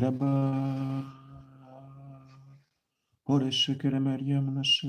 Rabba. Ore şekere Meryem nasıl?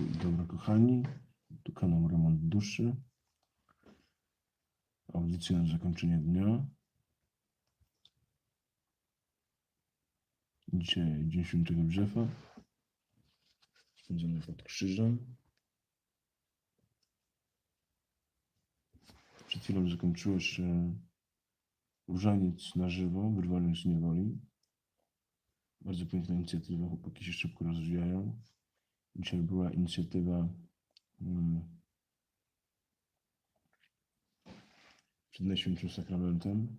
Dobra kochani, tu kanał Remont Duszy. Audycja na zakończenie dnia. Dzisiaj Dzień Świętego Brzefa. Spędzony pod krzyżem. Przed chwilą zakończyło się różaniec na żywo, wyrwany z niewoli. Bardzo piękna inicjatywa, chłopaki się szybko rozwijają. Dzisiaj była inicjatywa mm, przed Najświętszym Sakramentem.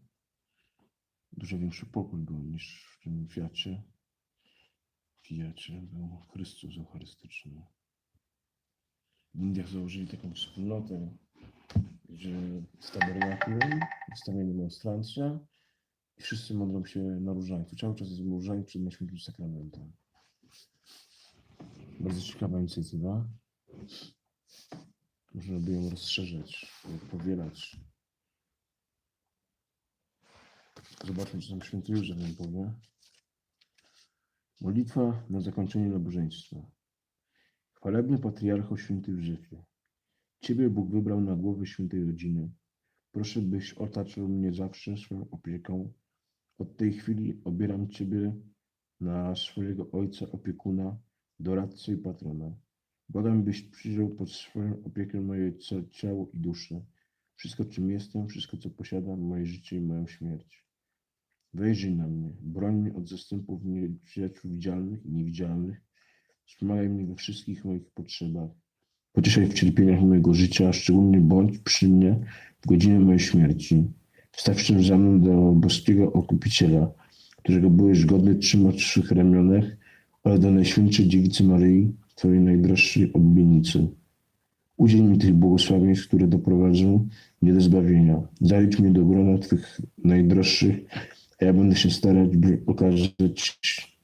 Dużo większy pokój był niż w tym Fiacie. W Fiacie był Chrystus Eucharystyczny. W Indiach założyli taką wspólnotę, gdzie z tabernakulem wystawia demonstrancja i wszyscy modlą się na różańcu. Cały czas jest różańc przed Najświętszym Sakramentem. Bardzo ciekawa inicjatywa. Można by ją rozszerzać, powielać. Zobaczmy, co tam święty Józef nam powie. Modlitwa na zakończenie nabożeństwa. Chwalebny patriarcho święty Józefie. Ciebie Bóg wybrał na głowę świętej rodziny. Proszę, byś otaczał mnie zawsze swoją opieką. Od tej chwili obieram Ciebie na swojego ojca, opiekuna, doradcę i patrona. Błagam, byś przyjął pod swoją opiekę moje cia- ciało i duszę. Wszystko, czym jestem, wszystko, co posiadam, moje życie i moją śmierć. Wejrzyj na mnie, broń mnie od zastępów nieprzyjaciół widzialnych i niewidzialnych. Wspomagaj mnie we wszystkich moich potrzebach. Pocieszaj w cierpieniach mojego życia, a szczególnie bądź przy mnie w godzinę mojej śmierci. Wstaw się za mną do boskiego okupiciela, którego byłeś godny trzymać w swych ramionach, oraz do Najświętszej Dziewicy Maryi, Twojej najdroższej oblubieńcy. Udziel mi tych błogosławieństw, które doprowadzą mnie do zbawienia. Zalicz mnie do grona Twych najdroższych, a ja będę się starać, by okazać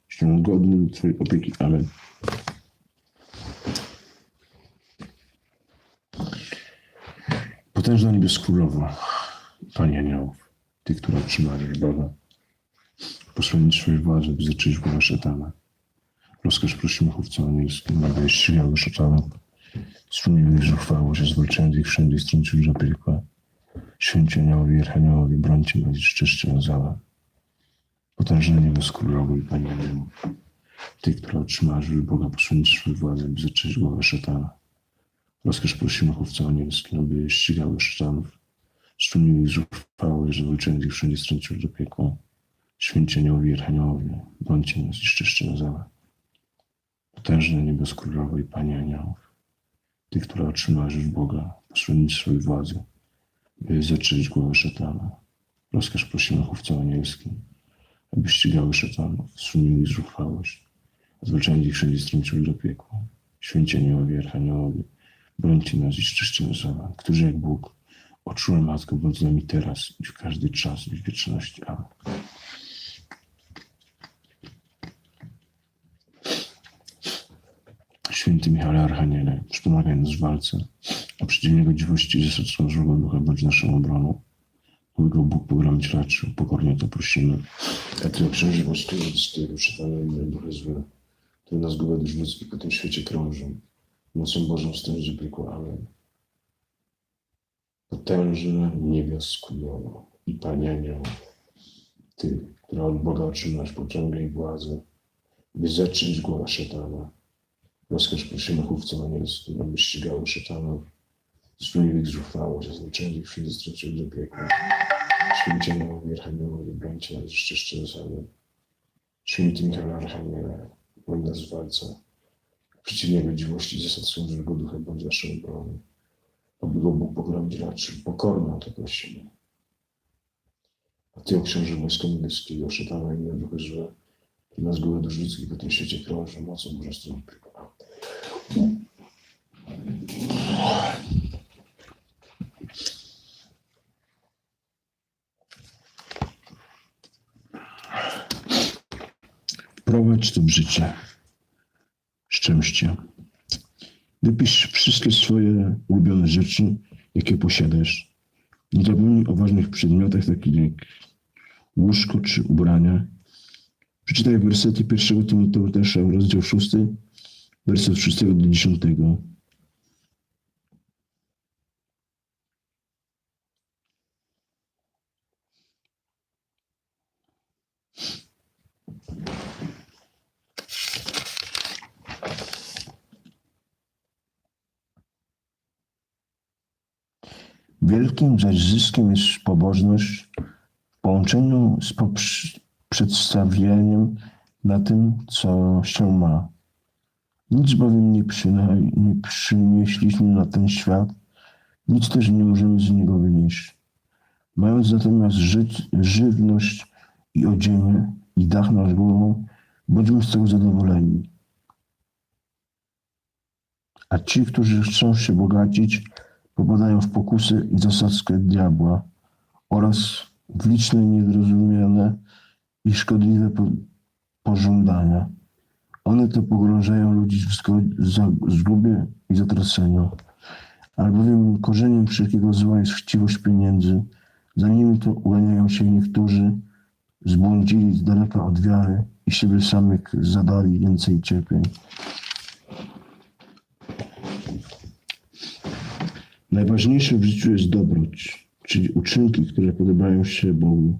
się godnym Twojej opieki. Amen. Potężna niebios królowa, Pani aniołów, Ty, która otrzymałeś Boga, posłaniec swojej władzy, by zacząć głowę szatana. Rozkaż prosimy chówcom anielskim, aby ścigały szatanów, strumiły ich chwało, że zwalczając ich wszędzie strącił do piekła. Święci aniołowie i archaniołowie, brońcie nas i szczęście na zała. Potężna niebios królowo i Pani aniołów, Ty, która otrzymałaś w Boga posłaniec swojej władzy, by zacząć głowę szatana. Rozkaż prosimy chówcom anielskim, aby ścigały szatanów, strumiły ich chwało, że zwalczając ich wszędzie strącił do piekła. Święci aniołowie i archaniołowie, brońcie nas i szczęście. Potężne niebios królowo i Pani aniołów, Ty, która otrzymałaś już Boga, posłannic swojej władzy, by zatrzeć głowę szatana. Rozkaż prosimy chówcom anielskim, aby ścigały szatanów, ich zuchwałość, zwalczając ich wszędzie strąciły do piekła. Święci aniołowie i archaniołowie, brońcie nas i szczęście na zała, którzy jak Bóg oczułem Matkę, bądź z nami teraz i w każdy czas i w wieczności. Amen. Święty Michale Archaniele, wspomagaj nas w walce, a przeciwnie godziwości ze sercem złego ducha bądź naszą obroną. Którego Bóg pogromić raczył, pokornie to prosimy. A Ty, księży boskiego, z i inne duchy złe, które nas gubę dusz ludzkich po tym świecie krążą. Mocą Bożą stęży piekło. Amen. Potężna niebios królowo i Pani anioł, Ty, która od Boga otrzymasz pociągaj władzę, by zacząć głowa szatana. Rozkaż prosimy chówcom anielskim, aby ścigały szatanów, zdumił ich zuchwało, że zliczenie ich wszędzie straciły do piekła. Święci aniołowie, archaniołowie, brońcie nas jeszcze szczęsami. Święty Michał Archaniele, bądź nas w walce. Przeciwnie godziwości zasad sądzonego ducha bądź naszą obroną. Aby go Bóg pogromić raczył, pokorną to prosimy. A ty, o książę wojska niebieskiego, szatana i duchy złe, nas góry dusz ludzkich po tym świecie krąży, mocą bóstwem. Wprowadź to w życie. Szczęście. Wypisz wszystkie swoje ulubione rzeczy, jakie posiadasz. Nie zapomnij o ważnych przedmiotach, takich jak łóżko czy ubrania. Przeczytaj wersety pierwszego Tymoteusza, rozdział 6, werset 6 do 10. Wielkim zaś zyskiem jest pobożność w połączeniu z przedstawieniem na tym, co się ma. Nic bowiem nie, nie przynieśliśmy na ten świat, nic też nie możemy z niego wynieść. Mając natomiast ży- żywność i odzienie i dach nad głową, bądźmy z tego zadowoleni. A ci, którzy chcą się bogacić, popadają w pokusy i zasadzkę diabła oraz w liczne niezrozumiane i szkodliwe po- pożądania. One to pogrążają ludzi w zgubie i zatraceniu. Albowiem korzeniem wszelkiego zła jest chciwość pieniędzy. Za nimi to uganiają się niektórzy, zbłądzili z daleka od wiary i siebie samych zadali więcej cierpień. Najważniejsze w życiu jest dobroć, czyli uczynki, które podobają się Bogu.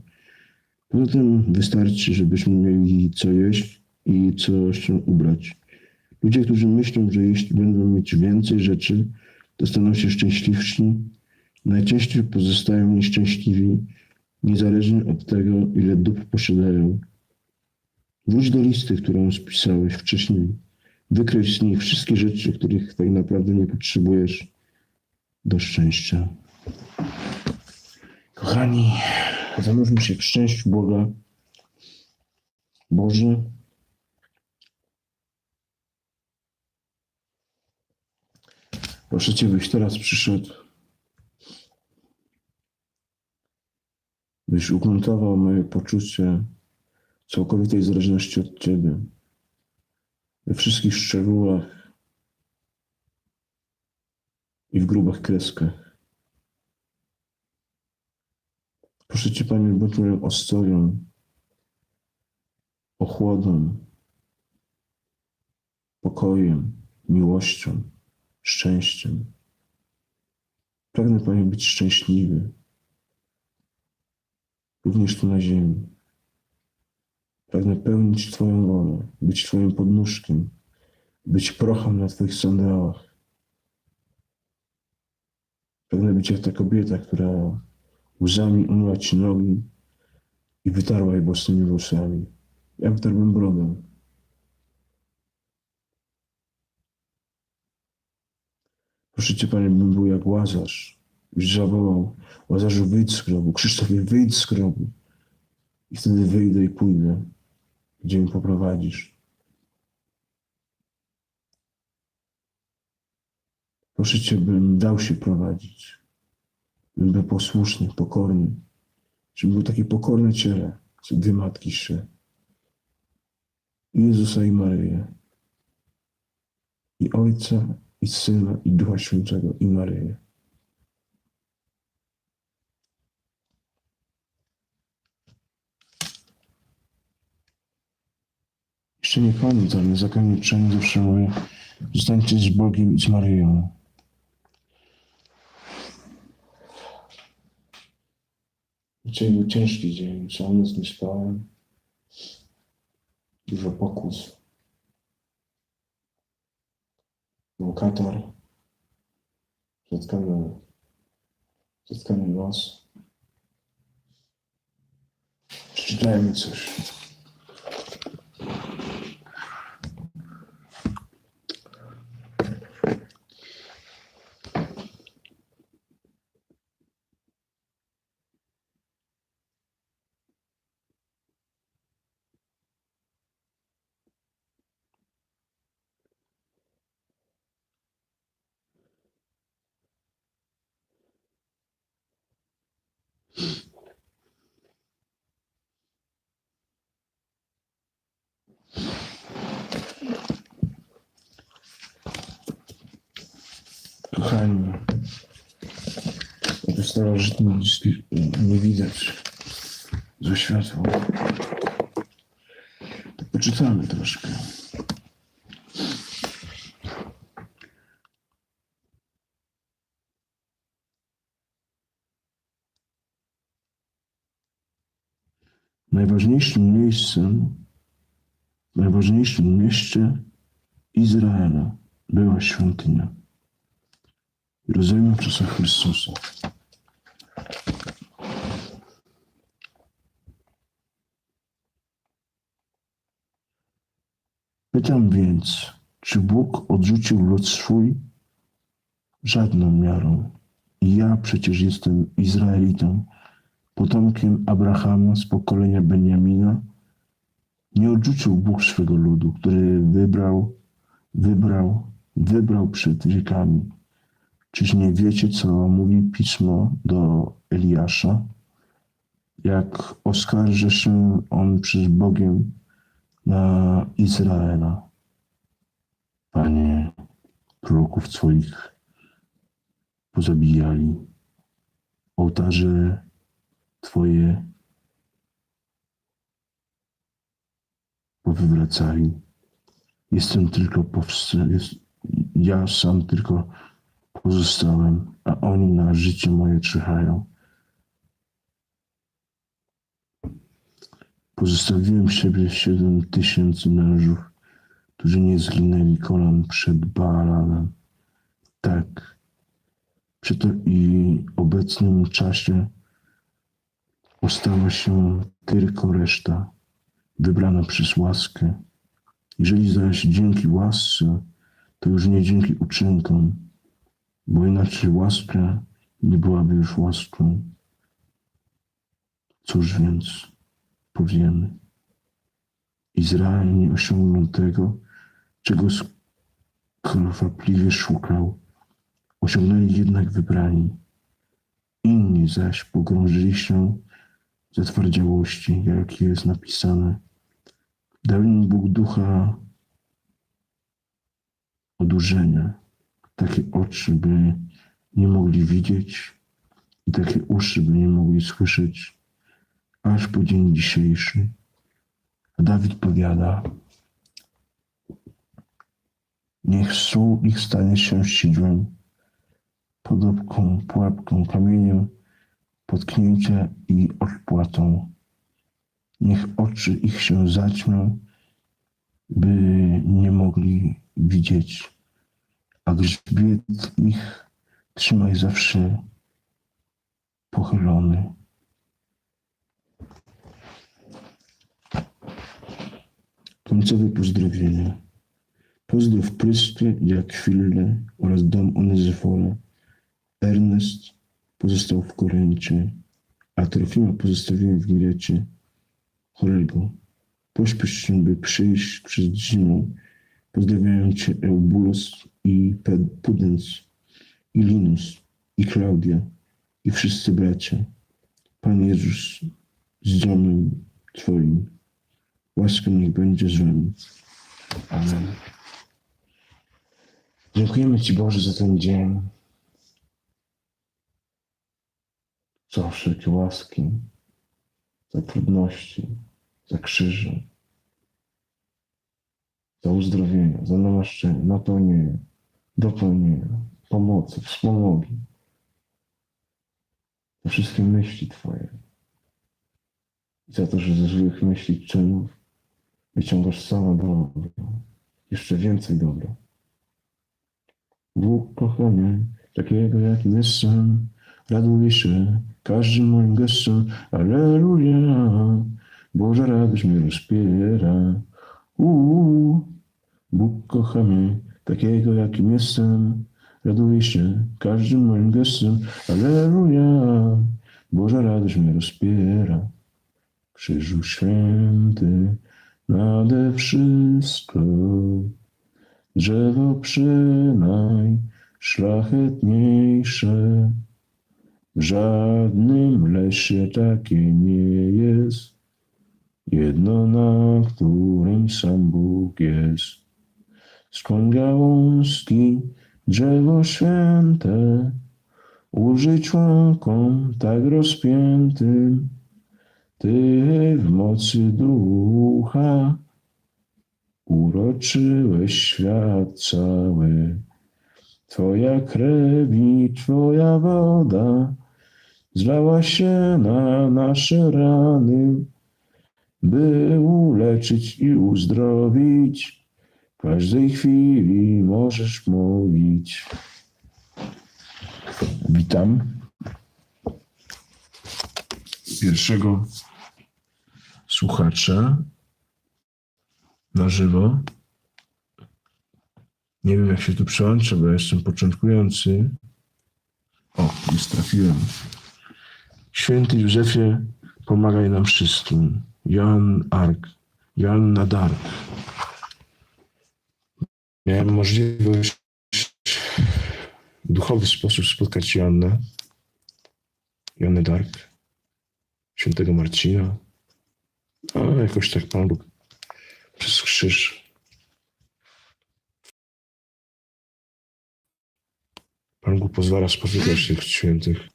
Poza tym wystarczy, żebyśmy mieli co jeść i co się ubrać. Ludzie, którzy myślą, że jeśli będą mieć więcej rzeczy, to staną się szczęśliwsi, najczęściej pozostają nieszczęśliwi, niezależnie od tego, ile dóbr posiadają. Wróć do listy, którą spisałeś wcześniej. Wykreś z nich wszystkie rzeczy, których tak naprawdę nie potrzebujesz do szczęścia. Kochani, zanurzmy się w szczęściu Boga. Boże, proszę Cię, byś teraz przyszedł, byś ugruntował moje poczucie całkowitej zależności od Ciebie. We wszystkich szczegółach i w grubych kreskach. Proszę Cię, Panie, bądź moją ostoją, ochłodą, pokojem, miłością, szczęściem. Pragnę, Panie, być szczęśliwy, również tu na ziemi. Pragnę pełnić Twoją wolę, być Twoim podnóżkiem, być prochem na Twoich sandałach. Pragnę być jak ta kobieta, która łzami umyła Ci nogi i wytarła je bosymi włosami. Ja wytarłem brodę. Proszę Panie, bym był jak Łazarz. Już zawołał, Łazarzu, wyjdź z grobu, Krzysztofie, wyjdź z grobu. I wtedy wyjdę i pójdę, gdzie mnie poprowadzisz. Proszę Cię, bym dał się prowadzić. Bym był posłuszny, pokorny. Żebym był takie pokorne ciele, dwie matki się. Jezusa i Maryję. I Ojca, i Syna, i Ducha Świętego, i Maryję. Jeszcze nie koniec, ale zakończenie zawsze mówię, zostańcie z Bogiem i z Maryją. Dzisiaj był ciężki dzień, noc nie spałem. Dużo pokus. Był katar. Zatkany, zatkany nos. Przeczytajmy coś. Kochani, to starożytny dyski nie widać ze światła. To poczytamy troszkę. Najważniejszym miejscem, najważniejszym mieście Izraela była świątynia. Jerozolima w czasach Chrystusa. Pytam więc, czy Bóg odrzucił lud swój? Żadną miarą. I ja przecież jestem Izraelitą, potomkiem Abrahama z pokolenia Benjamina. Nie odrzucił Bóg swego ludu, który wybrał, wybrał, wybrał przed wiekami. Czyż nie wiecie, co mówi pismo do Eliasza? Jak oskarży się on przed Bogiem na Izraela. Panie, proroków Twoich pozabijali, ołtarze Twoje powywracali. Jestem tylko powstrzymany, jest, ja sam tylko pozostałem, a oni na życie moje czyhają. Pozostawiłem siebie siedem tysięcy mężów, którzy nie zginęli kolan przed Baalanem. Tak, przy to i obecnym czasie ostała się tylko reszta, wybrana przez łaskę. Jeżeli zaś dzięki łasce, to już nie dzięki uczynkom, bo inaczej łaska nie byłaby już łaską. Cóż więc powiemy? Izrael nie osiągnął tego, czego skwapliwie szukał. Osiągnęli jednak wybrani. Inni zaś pogrążyli się zatwardziałości, jak jest napisane. Dał im Bóg ducha odurzenia, takie oczy, by nie mogli widzieć i takie uszy, by nie mogli słyszeć, aż po dzień dzisiejszy. A Dawid powiada, niech sól ich stanie się sidłem, podobką, pułapką, kamieniem, potknięcia i odpłatą. Niech oczy ich się zaćmią, by nie mogli widzieć, a grzbiet ich trzymaj zawsze pochylony. Końcowe pozdrowienia. Pozdrow i Akwilę oraz dom Onyzyfora. Ernest pozostał w Koryncie, a Trofima pozostawiłem w Milecie chorego. Pośpiesz się, by przyjść przed zimą. Pozdrawiają cię Eubulus i Pudens, i Linus, i Klaudia, i wszyscy bracia. Pan Jezus z domem Twoim. Łaska niech będzie z wami. Amen. Dziękujemy Ci Boże za ten dzień. Za wszelkie łaski, za trudności, za krzyże, za uzdrowienia, za namaszczenie, napełnienie, dopełnienia, pomocy, wspomogi. Za wszystkie myśli Twoje. I za to, że ze złych myśli, czynów wyciągasz same dobro, jeszcze więcej dobra. Bóg kocha mnie, takiego jakim jestem, raduje się każdym moim gestem, Alleluja, Boża radość mnie rozpiera. Uuu, Bóg kocha mnie, takiego jakim jestem, raduje się każdym moim gestem, Alleluja, Boża radość mnie rozpiera. Krzyżu święty, nade wszystko, drzewo przynajszlachetniejsze, Żadnym lesie takie nie jest, jedno na którym sam Bóg jest. Skąd gałązki, drzewo święte, użyć łąką tak rozpiętym, Ty w mocy ducha uroczyłeś świat cały. Twoja krew i Twoja woda zlała się na nasze rany, by uleczyć i uzdrowić. W każdej chwili możesz mówić. Witam pierwszego słuchacza na żywo. Nie wiem, jak się tu przełączę, bo jestem początkujący. O, już trafiłem. Święty Józefie, pomagaj nam wszystkim. Joann Ark, Joanna Dark. Miałem możliwość w duchowy sposób spotkać Joannę, Joannę Dark, świętego Marcina. A jakoś tak Pan Bóg przez krzyż Pan Bóg pozwala spotykać tych świętych.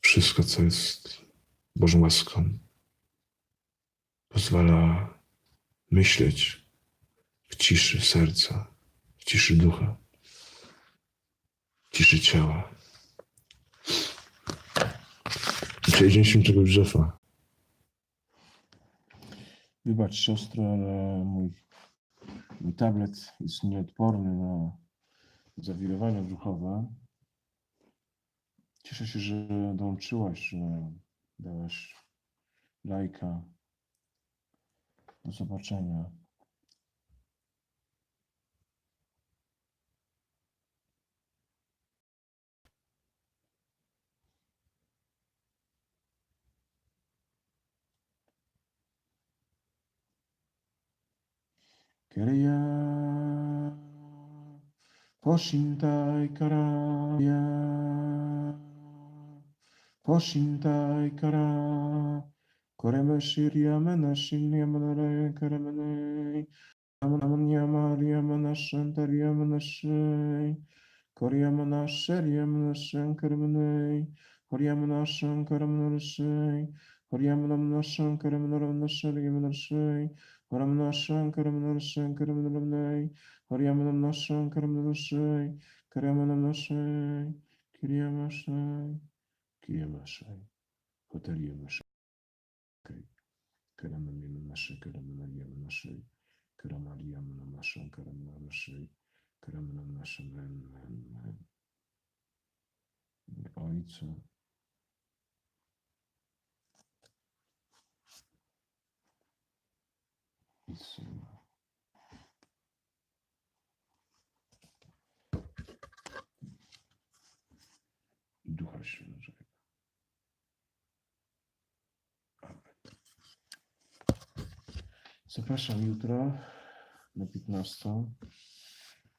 Wszystko, co jest Bożą łaską. Pozwala myśleć w ciszy serca, w ciszy ducha, w ciszy ciała. Dzisiaj Dzień Świętego Józefa. Wybacz siostro, ale mój, mój tablet jest nieodporny na zawirowania duchowe. Cieszę się, że dołączyłaś, że dałaś lajka. Do zobaczenia. Kyria Poshintai Karaya Πώ είναι τα κερά Κορεμισίρια μεν ασύλια με ρε κεραμνή Αμενόμουνια με ρε αμέν ασύλια με ρε αμέν ασύλια με ρε σέ Κορεμνή με ρε σέ με ρε σέλια με ρε με ρε σέλια με ρε σέλια με με ρε σέλια με ρε ρε σέλια με με ρε σέλια με με ρε σέλια με ρε σέλια με ρε σέλια με με σέλια με σέλια με σέλια με σέλια με σέλια με σέλια με σέλια με Kiryamashay Kiryamashay Hotaryamashay Karamanamna Shankaramana Shay Karamaryamanamna Shankaramana Shay Karamanamna Shankaramana Ojcu i Syna. I Ducha Świętego. Amen. Zapraszam jutro na 15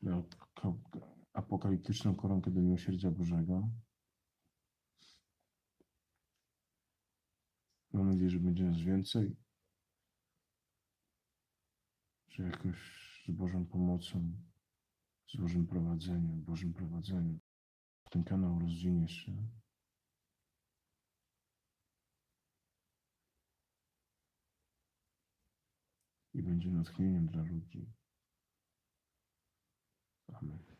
na ap- apokaliptyczną koronkę do miłosierdzia Bożego. Mam nadzieję, że będzie nas więcej że jakoś z Bożą pomocą, z Bożym prowadzeniem, Bożym prowadzeniem ten kanał rozwinie się. I będzie natchnieniem dla ludzi. Amen.